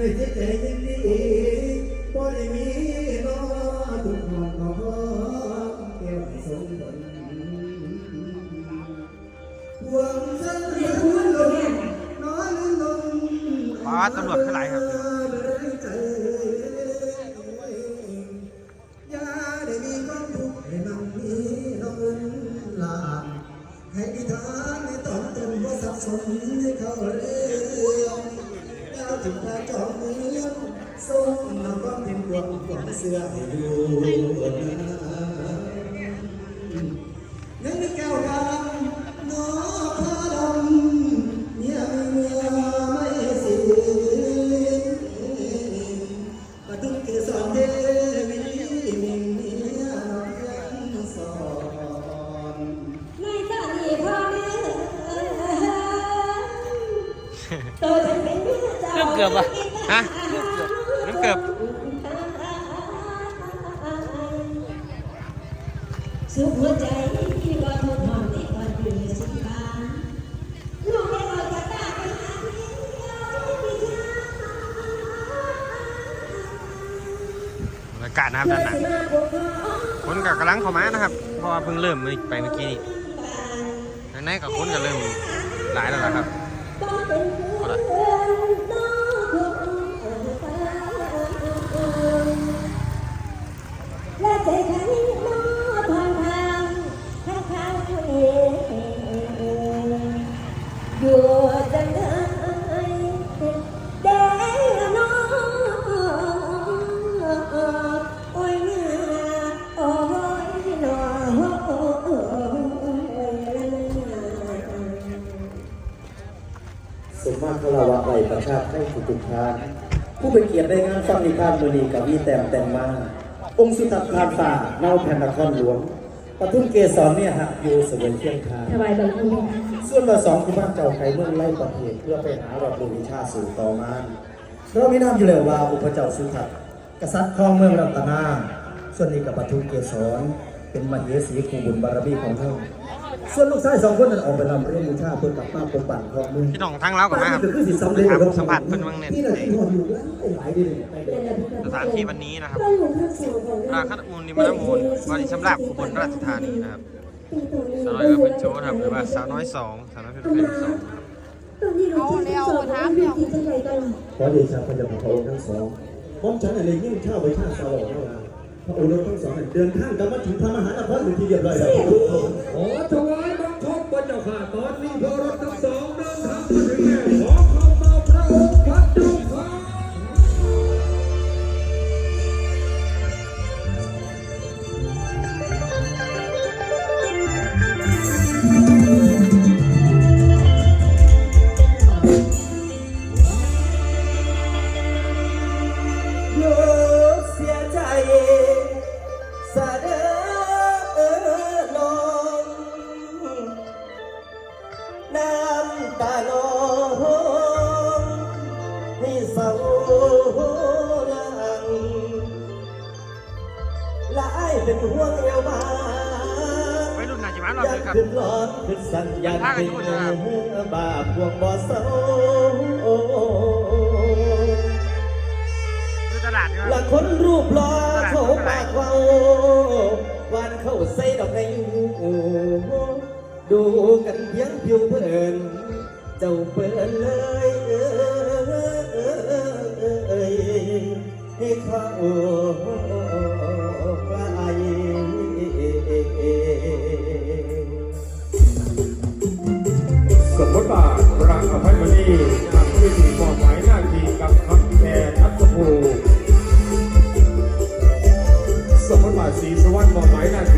ด้วยจิตใจยินดีบ่ได้มีน้อทุกห้องขอแก้วให้สมผลหวังสันติลมน้อยลงป้าตำรวจขึ้นไหลครับ องทรงนำความเป็นห่วงหวังเสื้อให้ดูนึกในแก้วดำน้อพระดำเนี่ยมีเมียไม่สิปทุมเกสรเทวีมีเมียน้องสอนไม่ตาดีพ่อแม่ตัวฉันเป็นเมียเจ้าเกือบเกือบว่ะฮะ สุขหัวใจที่ว่าทนหอมในวันดือนสิบปานลูกได้ออกจากบ้านไปหาเมียที่ชาบรรยากาศนะครับด้านหน้าคนกับกำลังเข้ามานะครับ เพราะว่าเพิ่งเริ่มไปเมื่อกี้นี่ทางในกับคนก็เริ่มหลายแล้วนะครับและใจารวะไหลประชาติให้สุทุกทานผู้เป็นเกียรติได้งานฟังนิทานมือนีกับวีแต้มแต่งมา องค์สุทัศน์พานฝ่าเนาแผ่นนครหลวงปทุมเกศรเนี่ยหักอยู่เสวยเที่ยงทานถวายบังคมส่วนเบอร์สองคือบ้านเจ้าไก่เมืองไล่ประเทศเพื่อไปหารับรู้วิชาสู่ต่อมาเรามีน้ำอยู่แล้วว่าอุปเจ้าสุทัศน์กษัตริย์ครองเมืองรัตนา ส่วนนี้กับปทุมเกศรเป็นมเหสีคูบุญบารมีของเท่า ส่วนลูกชายสองคนนั้นออกไปรำเรียนวิชาเพื่อกลับมาปกปันครองเมืองพี่น้องทั้งเล้ากับมาครับคือสิสำเร็จครับสัมผัสเพิ่นวังเน็ตนี่แหละที่นอนอยู่หลายเดือนสถานที่วันนี้นะครับเราอยู่ภาคสองของราคามูลนิมนมูลวาริชำราบอุบลราชธานีนะครับสาวน้อยก็เป็นโชว์ครับหรือว่าสาวน้อยสองสาวน้อยเพชรเป็นสองครับตอนนี้เราที่สองของวิธีจังไรกันขอเดชะพระเจ้าของพระองค์ทั้งสองผมฉันอะไรยิ่งเช่าไปชาติสาวกเท่าไหร่ พระโอรสทั้งสองเดินข้างกลับมาถึงพระมหานครเป็นที่เรียบร้อยแล้ว ขอถวายบังคมพระเจ้าค่ะตอนนี้พระรถทั้งสองเดิน ให้เศร้าลังหลายเป็นห่วงเอวบางไว้รุ่นนาจิมานเราอยาเลยครับกขึ้นร้อนขึ้นสั่นอยากเป็นบาปพวงบ่เศร้าดูตลาดนี่คละรับคนรูปหล่อเขาปากเว้าวันเขาใส่ดอกไม้ดูกันเพียงผิวเผินเจ้าเปิดเลย เขากลสมมติว่ารางอภัยมณีทำด้วยดีมอบหมายหน้าทีกับทัพแทนทัศภูสมมติว่าสีสวรรค์มอบหมายหน้าที